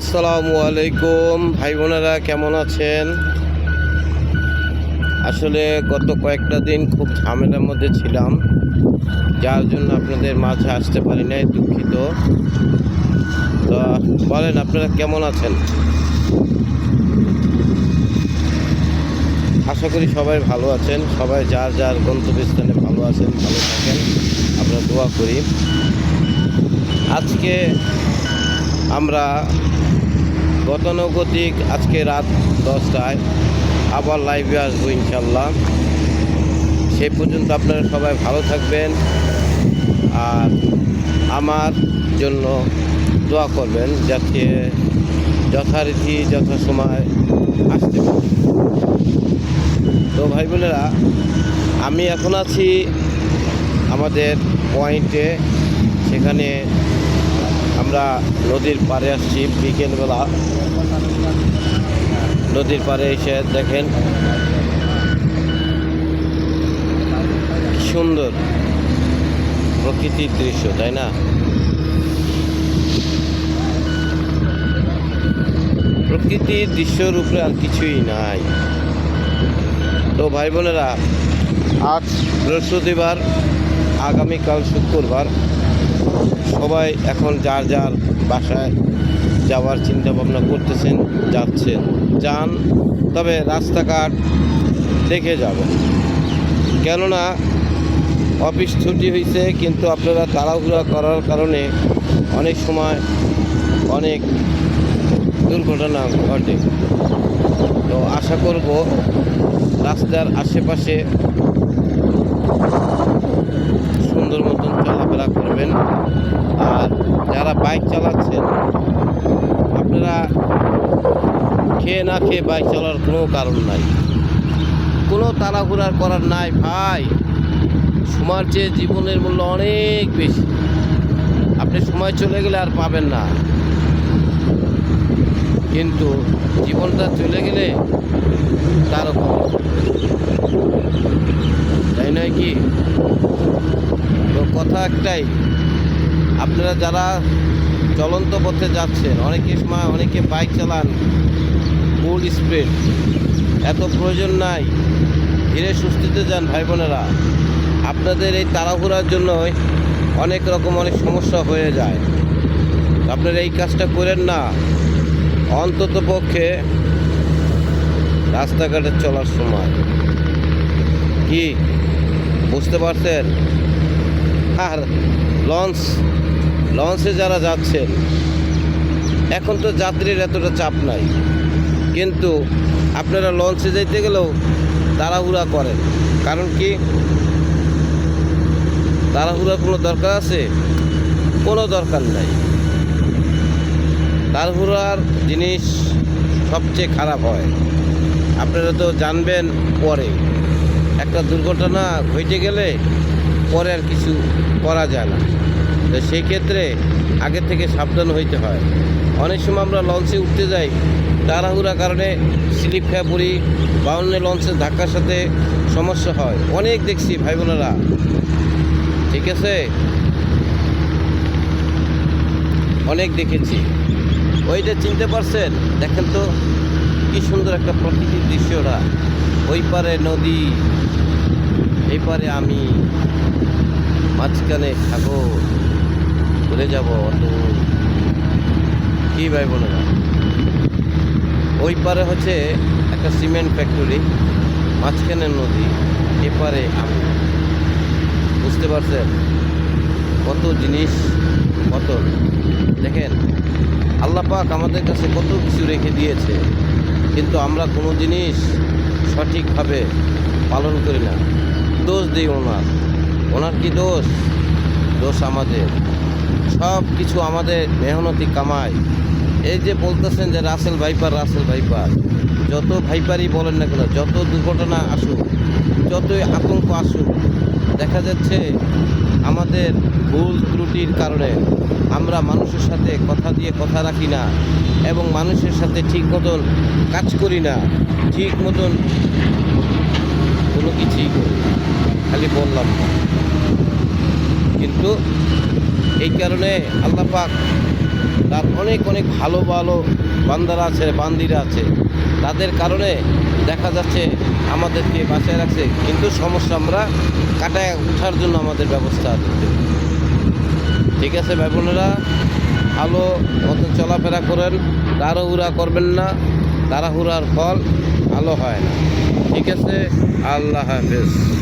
আসসালামু আলাইকুম। ভাই বোনেরা, কেমন আছেন? আসলে গত কয়েকটা দিন খুব ঝামেলার মধ্যে ছিলাম, যার জন্য আপনাদের মাঝে আসতে পারি নাই, দুঃখিত। তো বলেন, আপনারা কেমন আছেন? আশা করি সবাই ভালো আছেন, সবাই যার যার গন্তব্যস্থানে ভালো আছেন, ভালো থাকেন, আমরা দোয়া করি। আজকে আমরা গতানুগতিক আজকে রাত দশটায় আবার লাইভে আসব ইনশাল্লাহ সেই পর্যন্ত আপনারা সবাই ভালো থাকবেন আর আমার জন্য দোয়া করবেন যাতে যথারীতি যথাসময় আসতে পারি। তো ভাই বোনেরা, আমি এখন আছি আমাদের পয়েন্টে সেখানে আমরা নদীর পাড়ে আসছি বিকেলবেলা। নদীর পাড়ে এসে দেখেন সুন্দর প্রকৃতির দৃশ্য, তাই না? প্রকৃতির দৃশ্যর উপরে আর কিছুই নাই। তো ভাই বোনেরা, আজ বৃহস্পতিবার, আগামীকাল শুক্রবার সবাই এখন যার যার বাসায় যাওয়ার চিন্তা ভাবনা করতেছেন, যাচ্ছেন, যান, তবে রাস্তাঘাট দেখে যাবেন কেননা অফিস ছুটি হয়েছে কিন্তু আপনারা তাড়াহুড়া করার কারণে অনেক সময় অনেক দুর্ঘটনা ঘটে। তো আশা করব রাস্তার আশেপাশে সুন্দর মতন চলাফেরা করবেন। আর যারা বাইক চালাচ্ছেন, আপনারা খেয়ে না খেয়ে বাইক চালার কোনো কারণ নাই। কোনো তাড়াহুড়ার করার নাই, ভাই। সময়ের চেয়ে জীবনের মূল্য অনেক বেশি। আপনি সময় চলে গেলে আর পাবেন না। কিন্তু জীবনটা চলে গেলে তারও। তাই নয় কি? কথা একটাই। আপনারা যারা চলন্ত পথে যাচ্ছেন অনেকের সময় অনেকে বাইক চালান, ফুল স্পিড, এত প্রয়োজন নাই। ধীরে সুস্থিতে যান ভাই বোনেরা। আপনাদের এই তাড়াহুড়ার জন্যই অনেক রকম অনেক সমস্যা হয়ে যায়। আপনারা এই কাজটা করেন না। অন্তত পক্ষে রাস্তাঘাটে চলার সময়। কি? বুঝতে পারছেন? আর লঞ্চ, লঞ্চে যারা যাচ্ছেন, এখন তো যাত্রীর এতটা চাপ নাই। কিন্তু আপনারা লঞ্চে যেতে গেলেও তাড়াহুড়া করেন। কারণ কি? তাড়াহুড়ার কোনো দরকার আছে? কোনো দরকার নাই। তাড়াহুড়ার জিনিস সবচেয়ে খারাপ হয়। আপনারা তো জানবেন পরে। একটা দুর্ঘটনা ঘটে গেলে পরে আর কিছু করা যায় না। তো সেই ক্ষেত্রে আগে থেকে সাবধান হইতে হয়। অনেক সময় আমরা লঞ্চে উঠতে যাই, তাড়াহুড়ার কারণে স্লিপ খেয়ে পড়ি বা অন্য লঞ্চের ধাক্কার সাথে সমস্যা হয়। অনেক দেখছি ভাই বোনেরা। ঠিক আছে? অনেক দেখেছি। ওইটা চিনতে পারছেন? দেখেন তো, কি সুন্দর একটা প্রকৃতির দৃশ্যটা। ওই পারে নদী, এই পারে আমি। মাঝখানে সাগর ভুলে যাব অত কি ভাই না? ওই পারে হচ্ছে একটা সিমেন্ট ফ্যাক্টরি, মাঝখানে নদী, এপারে আমি। বুঝতে পারছেন? কত জিনিস, কত। দেখেন, আল্লাহ পাক আমাদের কাছে কত কিছু রেখে দিয়েছে, কিন্তু আমরা কোনো জিনিস সঠিকভাবে পালন করি না। দোষ দিই ওনার ওনার কি দোষ? দোষ আমাদের। সব কিছু আমাদের মেহনতি কামাই। এই যে বলতেছেন যে রাসেল ভাইপার রাসেল ভাইপার, যত ভাইপারই বলেন না কেন, যত দুর্ঘটনা আসুক, যতই আতঙ্ক আসুক, দেখা যাচ্ছে আমাদের ভুল ত্রুটির কারণে আমরা মানুষের সাথে কথা দিয়ে কথা রাখি না এবং মানুষের সাথে ঠিক মতন কাজ করি না। ঠিক মতন কোনো কিছুই করি খালি বললাম। না। কিন্তু এই কারণে আল্লাহ পাক তার অনেক অনেক ভালো ভালো বান্দারা আছে, বান্দিরা আছে। তাদের কারণে দেখা যাচ্ছে আমাদেরকে বাঁচায় রাখছে। কিন্তু সমস্যা আমরা কাটায় ওঠার জন্য আমাদের ব্যবস্থা আছে। ঠিক আছে ভাই বোনেরা, ভালো মতো চলাফেরা করেন। তাড়াহুড়া করবেন না। তাড়াহুড়ার ফল ভালো হয় না। ঠিক আছে, আল্লাহ হাফেজ।